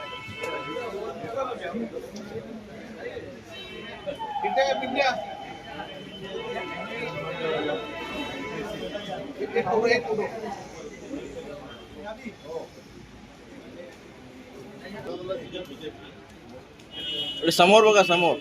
Party का okay okay इथे पिंड्या एक फोटो एक फोटो इकडे समोर बघा समोर.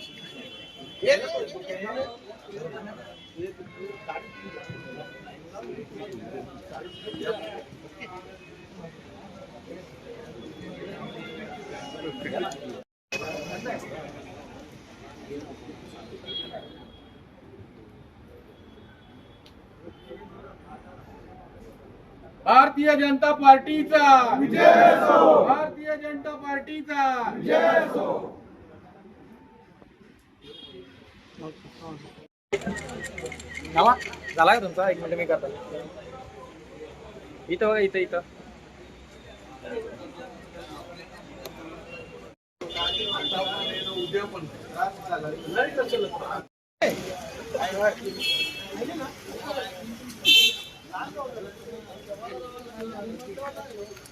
भारतीय जनता पार्टीचा. विजय असो भारतीय जनता पार्टीचा विजय असो नवा झाला का तुमचा? एक मिनिट मी करतो. इथं बघा इथं इथं. उद्या पण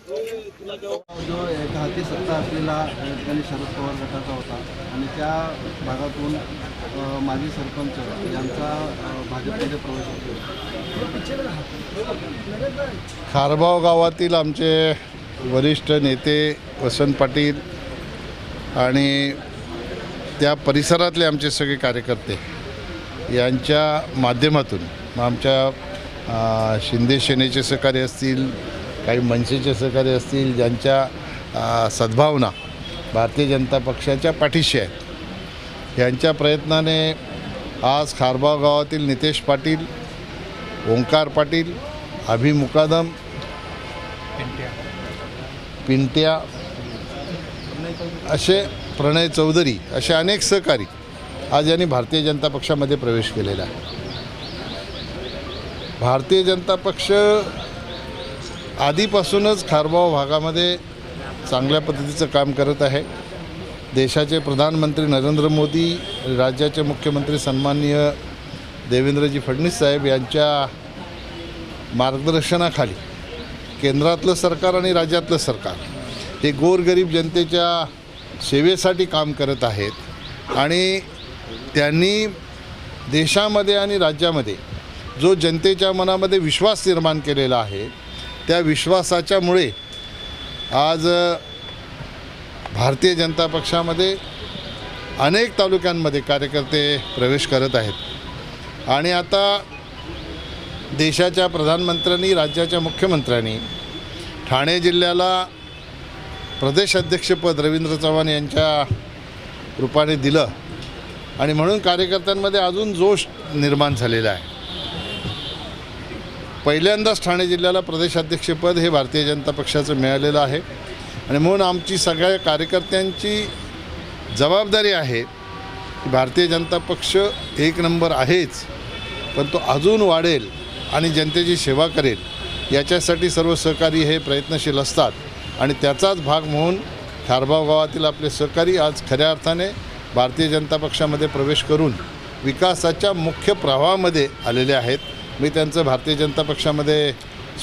जो एक हाती सत्ता असलेला त्यांनी शरद पवार गटाचा होता. आणि त्या भागातून माजी सरपंच यांचा भाजपमध्ये प्रवेश होतो. खारबाव गावातील आमचे वरिष्ठ नेते वसंत पाटील आणि त्या परिसरातले आमचे सगळे कार्यकर्ते यांच्या माध्यमातून आमच्या शिंदे सेनेचे सहकारी असतील काही मनसेचे सहकारी असतील ज्यांच्या सद्भावना भारतीय जनता पक्षाच्या पाठीशी आहेत. यांच्या प्रयत्नाने आज खारबाव गावातील नितेश पाटील ओंकार पाटील अभि मुकादम पिंट्या असे प्रणय चौधरी असे अनेक सहकारी आज यांनी भारतीय जनता पक्षामध्ये प्रवेश केलेला आहे. भारतीय जनता पक्ष आधीपासूनच खारबाव भागामध्ये चांगल्या पद्धतीचं काम करत आहे. देशाचे प्रधानमंत्री नरेंद्र मोदी राज्याचे मुख्यमंत्री सन्माननीय देवेंद्रजी फडणवीस साहेब यांच्या मार्गदर्शनाखाली केंद्रातलं सरकार आणि राज्यातलं सरकार हे गोरगरीब जनतेच्या सेवेसाठी काम करत आहेत. आणि त्यांनी देशामध्ये आणि राज्यामध्ये जो जनतेच्या मनामध्ये विश्वास निर्माण केलेला आहे त्या विश्वासाच्यामुळे आज भारतीय जनता पक्षामध्ये अनेक तालुक्यांमध्ये कार्यकर्ते प्रवेश करत आहेत. आणि आता देशाच्या प्रधानमंत्र्यांनी राज्याच्या मुख्यमंत्र्यांनी ठाणे जिल्ह्याला प्रदेश अध्यक्षपद रवींद्र चव्हाण यांच्या रूपाने दिलं. आणि म्हणून कार्यकर्त्यांमध्ये अजून जोश निर्माण झालेला आहे. पहिल्यांदाच ठाणे जिल्ह्याला प्रदेशाध्यक्षपद हे भारतीय जनता पक्षाचं मिळालेलं आहे. आणि म्हणून आमची सगळ्या कार्यकर्त्यांची जबाबदारी आहे की भारतीय जनता पक्ष एक नंबर आहेच पण तो अजून वाढेल आणि जनतेची सेवा करेल याच्यासाठी सर्व सहकारी हे प्रयत्नशील असतात. आणि त्याचाच भाग म्हणून खारभाव गावातील आपले सहकारी आज खऱ्या अर्थाने भारतीय जनता पक्षामध्ये प्रवेश करून विकासाच्या मुख्य प्रवाहामध्ये आलेले आहेत. मी त्यांचं भारतीय जनता पक्षामध्ये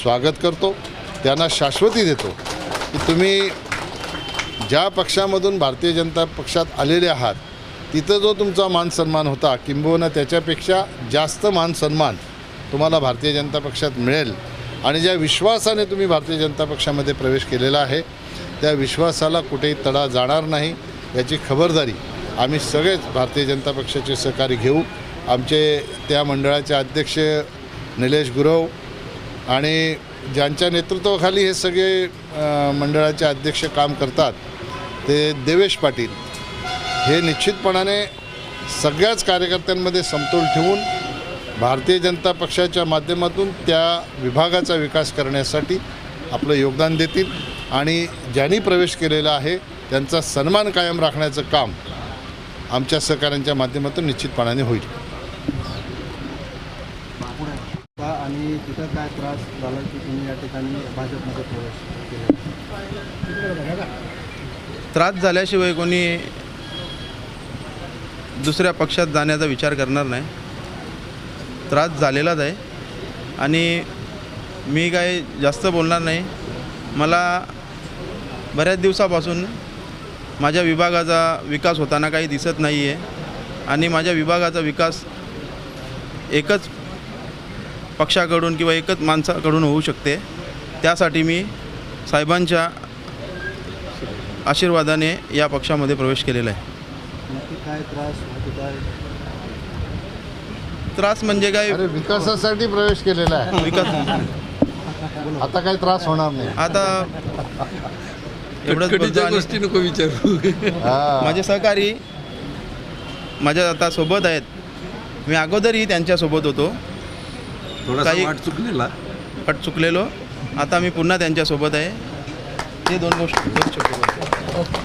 स्वागत करतो. त्यांना शाश्वती देतो की तुम्ही ज्या पक्षामधून भारतीय जनता पक्षात आलेले आहात तिथं जो तुमचा मान सन्मान होता किंबहुना त्याच्यापेक्षा जास्त मान सन्मान तुम्हाला भारतीय जनता पक्षात मिळेल. आणि ज्या विश्वासाने तुम्ही भारतीय जनता पक्षामध्ये प्रवेश केलेला आहे त्या विश्वासाला कुठेही तडा जाणार नाही. याची खबरदारी आम्ही सगळेच भारतीय जनता पक्षाचे सहकारी घेऊ. आमचे त्या मंडळाचे अध्यक्ष निलेश गुरव आणि ज्यांच्या नेतृत्वाखाली हे सगळे मंडळाचे अध्यक्ष काम करतात ते देवेश पाटील. हे निश्चितपणाने सगळ्याच कार्यकर्त्यांमध्ये समतोल ठेवून भारतीय जनता पक्षाच्या माध्यमातून त्या विभागाचा विकास करण्यासाठी आपलं योगदान देतील आणि ज्यांनी प्रवेश केलेला आहे त्यांचा सन्मान कायम राखण्याचं काम आमच्या सहकाऱ्यांच्या माध्यमातून निश्चितपणाने होईल का कुठं काय त्रास झाला की तुम्ही या ठिकाणी भाजपमध्ये प्रवेश केला? त्रास झाल्याशिवाय कोणी दुसऱ्या पक्षात जाण्याचा विचार करणार नाही. त्रास झालेलाच आहे. आणि मी काय जास्त बोलणार नाही. मला बऱ्याच दिवसापासून माझ्या विभागाचा विकास होताना काही दिसत नाही आहे आणि माझ्या विभागाचा विकास एकच पक्षाकडून किंवा एकच माणसाकडून होऊ शकते. त्यासाठी मी साहेबांच्या आशीर्वादाने या पक्षामध्ये प्रवेश केलेला आहे. काय त्रास काय? त्रास म्हणजे काय? अरे विकासासाठी प्रवेश केलेला आहे. विकास. आता काही त्रास होणार नाही. आता एवढंच बोलतो आणि हा. माझे सहकारी माझ्या आता सोबत आहेत. मी अगोदरही त्यांच्यासोबत होतो. काही वाट चुकलेला. वाट चुकलेलो. आता मी पुन्हा त्यांच्यासोबत आहे. हे दोन गोष्टी दोन छोटे गोष्टी.